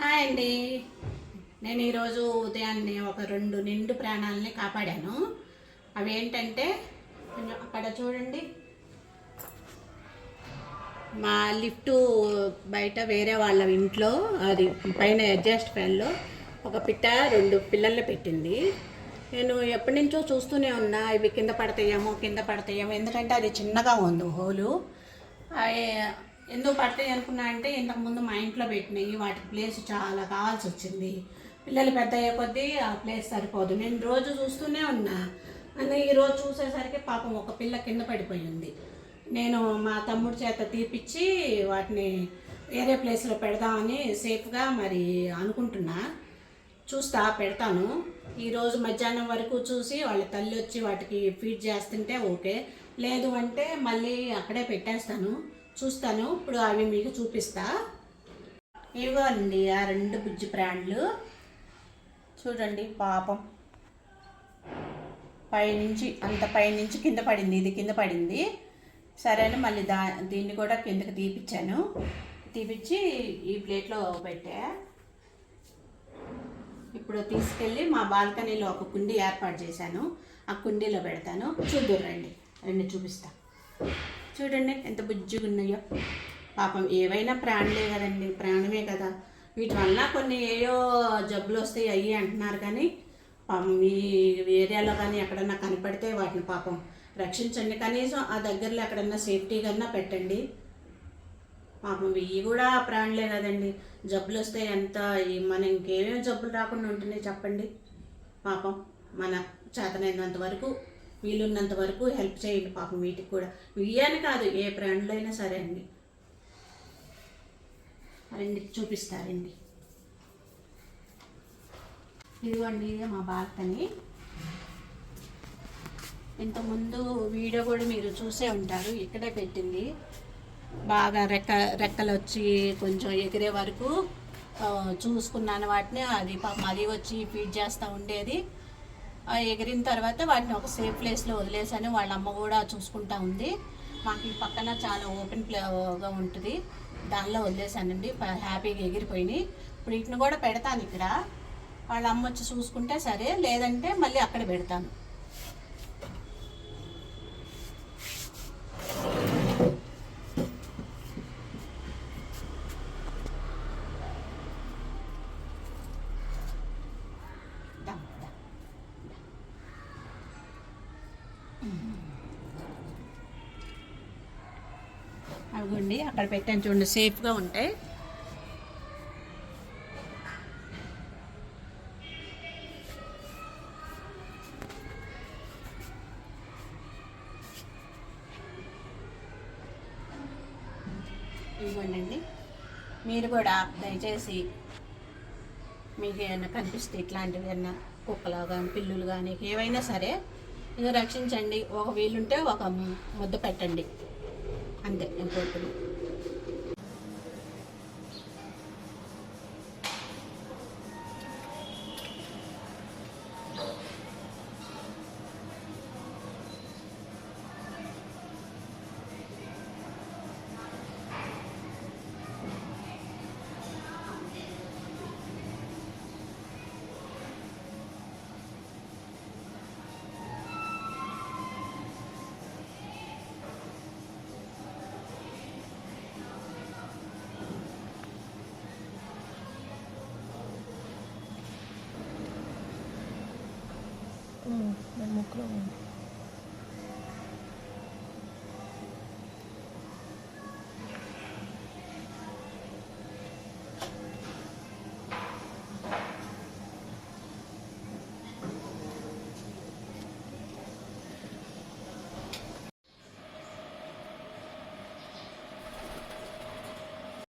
Hi అండి. నేను ఈరోజు ఉదయాన్నే ఒక రెండు నిండు ప్రాణాలని కాపాడాను. అవి ఏంటంటే కొంచెం అక్కడ చూడండి. మా లిఫ్ట్ బయట వేరే వాళ్ళ ఇంట్లో అది పైన అడ్జస్ట్ ఫ్యాన్లో ఒక పిట్ట రెండు పిల్లల్ని పెట్టింది. నేను ఎప్పటి నుంచో చూస్తూనే ఉన్నా ఇవి కింద పడతాయేమో కింద పడతాయేమో ఎందుకంటే అది చిన్నగా ఉంది హోలు. అవి ఎందుకు పడతాయి అనుకున్నా అంటే ఇంతకుముందు మా ఇంట్లో పెట్టినాయి వాటికి ప్లేస్ చాలా కావాల్సి వచ్చింది. పిల్లలు పెద్ద అయ్యే కొద్దీ ఆ ప్లేస్ సరిపోదు. నేను రోజు చూస్తూనే ఉన్నా. అని ఈరోజు చూసేసరికి పాపం ఒక పిల్ల కింద పడిపోయింది నేను మా తమ్ముడి చేత తీపిచ్చి వాటిని వేరే ప్లేస్లో పెడదామని సేఫ్గా మరి అనుకుంటున్నా. చూస్తా పెడతాను. ఈరోజు మధ్యాహ్నం వరకు చూసి వాళ్ళ తల్లి వచ్చి వాటికి ఫీడ్ చేస్తుంటే ఓకే. లేదు అంటే మళ్ళీ అక్కడే పెట్టేస్తాను. చూస్తాను. ఇప్పుడు అవి మీకు చూపిస్తా. ఇవ్వండి ఆ రెండు బుజ్జి బ్రాండ్లు చూడండి పాపం. పైనుంచి అంత పైనుంచి కింద పడింది. ఇది కింద పడింది. సరే అని మళ్ళీ దా దీన్ని కూడా కిందకి తీపిచ్చాను. తీపిచ్చి ఈ ప్లేట్లో పెట్టా. ఇప్పుడు తీసుకెళ్ళి మా బాల్కనీలో ఒక కుండీ ఏర్పాటు చేశాను. ఆ కుండీలో పెడతాను. చూద్దురు రండి. రెండు చూపిస్తా. చూడండి ఎంత బుజ్జిగా ఉన్నాయో పాపం ఏవైనా ప్రాణులే కదండి ప్రాణమే కదా. వీటి వల్ల కొన్ని ఏయో జబ్బులు వస్తాయి అయ్యి అంటున్నారు కానీ పాపం ఈ ఏరియాలో కానీ ఎక్కడన్నా కనపడితే వాటిని పాపం రక్షించండి. కనీసం ఆ దగ్గరలో ఎక్కడన్నా సేఫ్టీగా పెట్టండి. పాపం ఇవి కూడా ప్రాణులే కదండి. జబ్బులు వస్తే ఎంత మనం మన ఇంకేమేమి జబ్బులు రాకుండా ఉంటున్నాయి చెప్పండి. పాపం మన చేతనైనంత వరకు వీలున్నంత వరకు హెల్ప్ చేయండి పాపం వీటికి కూడా. ఇయ్యని కాదు ఏ ప్రాణులైనా సరే అండి. రెండు చూపిస్తారండి ఇదిగోండి ఇది మా బాల్కనీ. ఇంతకుముందు వీడియో కూడా మీరు చూసే ఉంటారు ఇక్కడే పెట్టింది. బాగా రెక్క రెక్కలు వచ్చి కొంచెం ఎగిరే వరకు చూసుకున్నాను వాటిని. అది పాపం అది వచ్చి ఫీడ్ చేస్తూ ఉండేది. ఎగిరిన తర్వాత వాటిని ఒక సేఫ్ ప్లేస్లో వదిలేసాను. వాళ్ళ అమ్మ కూడా చూసుకుంటా ఉంది. మాకు ఈ పక్కన చాలా ఓపెన్ ప్లేగా ఉంటుంది. దానిలో వదిలేసానండి. హ్యాపీగా ఎగిరిపోయినాయి. ఇప్పుడు వీటిని కూడా పెడతాను ఇక్కడ. వాళ్ళ అమ్మ వచ్చి చూసుకుంటే సరే లేదంటే మళ్ళీ అక్కడ పెడతాను దా, దా. అవిగోండి అక్కడ పెట్టాను చూడండి సేఫ్గా ఉంటాయి. ఇవ్వండి మీరు కూడా దయచేసి మీకు ఏమైనా కనిపిస్తే ఇట్లాంటివి ఏమైనా కుక్కలు కానీ పిల్లులు కానీ ఏవైనా సరే ఇది రక్షించండి. ఒక వీలుంటే ఒక ముద్ద పెట్టండి. అంతే నేను కోరుకున్నాను 응, 뭐 난못 그러고.